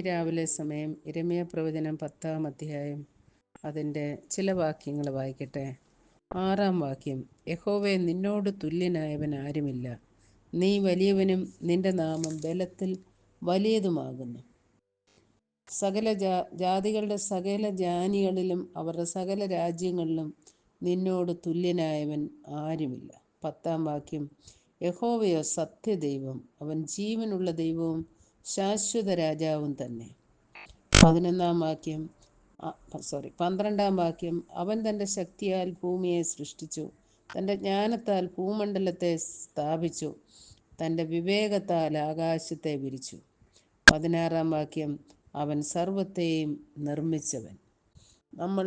രാവിലെ സമയം ഇരമയ പ്രവചനം പത്താം അധ്യായം. അതിന്റെ ചില വാക്യങ്ങൾ വായിക്കട്ടെ. ആറാം വാക്യം യഹോവെ നിന്നോട് തുല്യനായവൻ ആരുമില്ല. നീ വലിയവനും നിന്റെ നാമം ബലത്തിൽ വലിയതുമാകുന്നു. സകല ജാ ജാതികളുടെ സകല ജാനികളിലും അവരുടെ സകല രാജ്യങ്ങളിലും നിന്നോട് തുല്യനായവൻ ആരുമില്ല. പത്താം വാക്യം യഹോവയോ സത്യദൈവം അവൻ ജീവനുള്ള ദൈവവും ശാശ്വത രാജാവും തന്നെ. പതിനൊന്നാം വാക്യം സോറി പന്ത്രണ്ടാം വാക്യം അവൻ തന്റെ ശക്തിയാൽ ഭൂമിയെ സൃഷ്ടിച്ചു തന്റെ ജ്ഞാനത്താൽ ഭൂമണ്ഡലത്തെ സ്ഥാപിച്ചു തന്റെ വിവേകത്താൽ ആകാശത്തെ വിരിച്ചു. പതിനാറാം വാക്യം അവൻ സർവത്തെയും നിർമ്മിച്ചവൻ. നമ്മൾ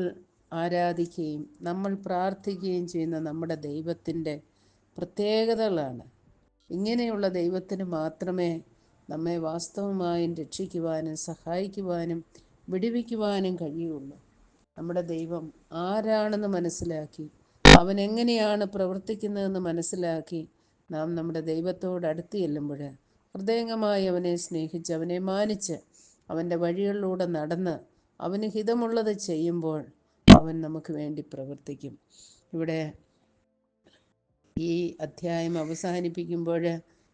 ആരാധിക്കുകയും നമ്മൾ പ്രാർത്ഥിക്കുകയും ചെയ്യുന്ന നമ്മുടെ ദൈവത്തിന്റെ പ്രത്യേകതകളാണ്. ഇങ്ങനെയുള്ള ദൈവത്തിന് മാത്രമേ നമ്മെ വാസ്തവമായും രക്ഷിക്കുവാനും സഹായിക്കുവാനും വിടുവിക്കുവാനും കഴിയുള്ളൂ. നമ്മുടെ ദൈവം ആരാണെന്ന് മനസ്സിലാക്കി അവൻ എങ്ങനെയാണ് പ്രവർത്തിക്കുന്നതെന്ന് മനസ്സിലാക്കി നാം നമ്മുടെ ദൈവത്തോട് അടുത്ത് ചെല്ലുമ്പോൾ ഹൃദയംഗമായി അവനെ സ്നേഹിച്ച് അവനെ മാനിച്ച് അവന്റെ വഴികളിലൂടെ നടന്ന് അവന് ഹിതമുള്ളത് ചെയ്യുമ്പോൾ അവൻ നമുക്ക് വേണ്ടി പ്രവർത്തിക്കും. ഇവിടെ ഈ അധ്യായം അവസാനിപ്പിക്കുമ്പോൾ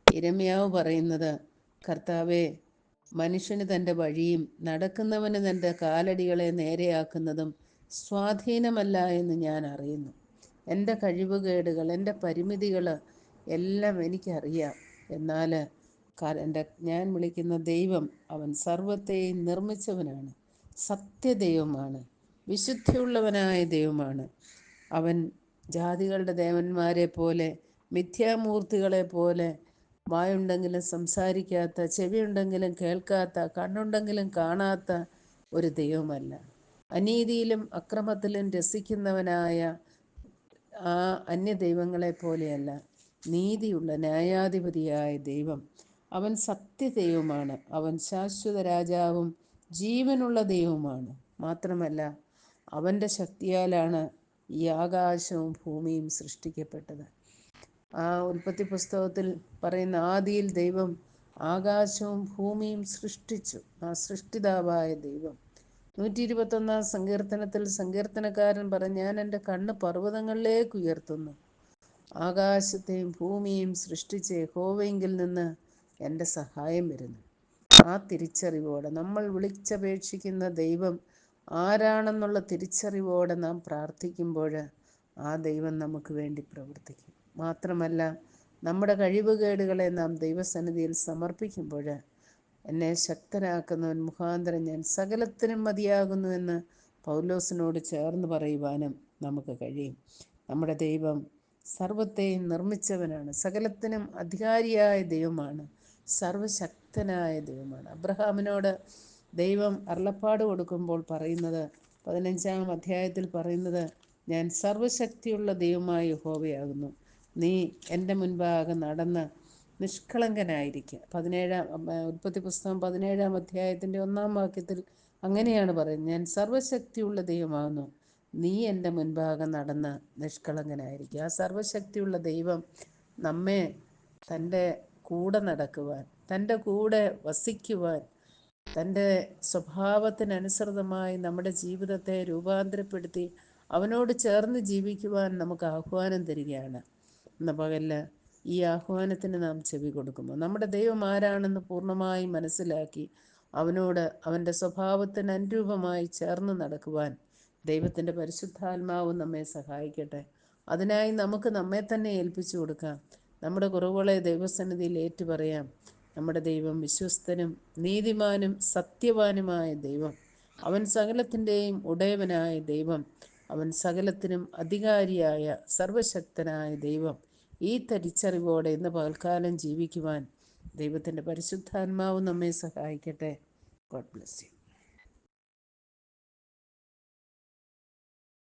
ഇരമ്യാവ് പറയുന്നത് കർത്താവെ മനുഷ്യന് തന്റെ വഴിയും നടക്കുന്നവന് തന്റെ കാലടികളെ നേരെയാക്കുന്നതും സ്വാധീനമല്ല എന്ന് ഞാൻ അറിയുന്നു. എന്റെ കഴിവുകേടുകൾ എന്റെ പരിമിതികൾ എല്ലാം എനിക്കറിയാം. എന്നാൽ എന്റെ ഞാൻ വിളിക്കുന്ന ദൈവം അവൻ സർവത്തെയും നിർമ്മിച്ചവനാണ്. സത്യദൈവമാണ്. വിശുദ്ധിയുള്ളവനായ ദൈവമാണ്. അവൻ ജാതികളുടെ ദേവന്മാരെ പോലെ മിഥ്യാമൂർത്തികളെ പോലെ വായുണ്ടെങ്കിലും സംസാരിക്കാത്ത ചെവിയുണ്ടെങ്കിലും കേൾക്കാത്ത കണ്ണുണ്ടെങ്കിലും കാണാത്ത ഒരു ദൈവമല്ല. അനീതിയിലും അക്രമത്തിലും രസിക്കുന്നവനായ ആ അന്യദൈവങ്ങളെ പോലെയല്ല. നീതിയുള്ള ന്യായാധിപതിയായ ദൈവം. അവൻ സത്യദൈവമാണ്. അവൻ ശാശ്വത രാജാവും ജീവനുള്ള ദൈവവുമാണ്. മാത്രമല്ല അവന്റെ ശക്തിയാലാണ് ഈ ആകാശവും ഭൂമിയും സൃഷ്ടിക്കപ്പെട്ടത്. ആ ഉൽപ്പത്തി പുസ്തകത്തിൽ പറയുന്ന ആദിയിൽ ദൈവം ആകാശവും ഭൂമിയും സൃഷ്ടിച്ചു. ആ സൃഷ്ടിതാവായ ദൈവം. നൂറ്റി ഇരുപത്തൊന്നാം സങ്കീർത്തനത്തിൽ സങ്കീർത്തനക്കാരൻ പറഞ്ഞ് ഞാൻ എന്റെ കണ്ണ് പർവതങ്ങളിലേക്ക് ഉയർത്തുന്നു. ആകാശത്തെയും ഭൂമിയും സൃഷ്ടിച്ച ഹോവെങ്കിൽ നിന്ന് എന്റെ സഹായം വരുന്നു. ആ തിരിച്ചറിവോടെ നമ്മൾ വിളിച്ചപേക്ഷിക്കുന്ന ദൈവം ആരാണെന്നുള്ള തിരിച്ചറിവോടെ നാം പ്രാർത്ഥിക്കുമ്പോൾ ആ ദൈവം നമുക്ക് വേണ്ടി പ്രവർത്തിക്കും. മാത്രമല്ല നമ്മുടെ കഴിവുകേടുകളെ നാം ദൈവസന്നിധിയിൽ സമർപ്പിക്കുമ്പോൾ എന്നെ ശക്തനാക്കുന്നവൻ മുഖാന്തരം ഞാൻ സകലത്തിനും മതിയാകുന്നുവെന്ന് പൗലോസിനോട് ചേർന്ന് പറയുവാനും നമുക്ക് കഴിയും. നമ്മുടെ ദൈവം സർവത്തെയും നിർമ്മിച്ചവനാണ് സകലത്തിനും അധികാരിയായ ദൈവമാണ് സർവശക്തനായ ദൈവമാണ്. അബ്രഹാമിനോട് ദൈവം അരുളപ്പാട് കൊടുക്കുമ്പോൾ പറയുന്നത് പതിനഞ്ചാം അധ്യായത്തിൽ പറയുന്നത് ഞാൻ സർവശക്തിയുള്ള ദൈവമായ യഹോവയാകുന്നു. നീ എന്റെ മുൻപാകെ നടന്ന് നിഷ്കളങ്കനായിരിക്കുക. പതിനേഴാം ഉൽപ്പത്തി പുസ്തകം പതിനേഴാം അധ്യായത്തിന്റെ ഒന്നാം വാക്യത്തിൽ അങ്ങനെയാണ് പറയുന്നത്. ഞാൻ സർവശക്തിയുള്ള ദൈവമാകുന്നു. നീ എന്റെ മുൻപാകെ നടന്ന് നിഷ്കളങ്കനായിരിക്കുക. ആ സർവശക്തിയുള്ള ദൈവം നമ്മെ തന്റെ കൂടെ നടക്കുവാൻ തന്റെ കൂടെ വസിക്കുവാൻ തന്റെ സ്വഭാവത്തിനനുസൃതമായി നമ്മുടെ ജീവിതത്തെ രൂപാന്തരപ്പെടുത്തി അവനോട് ചേർന്ന് ജീവിക്കുവാൻ നമുക്ക് ആഹ്വാനം തരികയാണ്. എന്ന പകൽ ഈ ആഹ്വാനത്തിന് നാം ചെവി കൊടുക്കുമ്പോൾ നമ്മുടെ ദൈവം ആരാണെന്ന് പൂർണമായി മനസ്സിലാക്കി അവനോട് അവന്റെ സ്വഭാവത്തിന് അനുരൂപമായി ചേർന്ന് നടക്കുവാൻ ദൈവത്തിന്റെ പരിശുദ്ധാത്മാവ് നമ്മെ സഹായിക്കട്ടെ. അതിനായി നമുക്ക് നമ്മെ തന്നെ ഏൽപ്പിച്ചു കൊടുക്കാം. നമ്മുടെ കുറവുകളെ ദൈവസന്നിധിയിൽ ഏറ്റുപറയാം. നമ്മുടെ ദൈവം വിശ്വസ്തനും നീതിമാനും സത്യവാനുമായ ദൈവം. അവൻ സകലത്തിന്റെയും ഉടയവനായ ദൈവം. അവൻ സകലത്തിനും അധികാരിയായ സർവശക്തനായ ദൈവം. ഈ തിരിച്ചറിവോടെ ഇന്ന് പകൽക്കാലം ജീവിക്കുവാൻ ദൈവത്തിന്റെ പരിശുദ്ധാത്മാവ് നമ്മെ സഹായിക്കട്ടെ. God bless you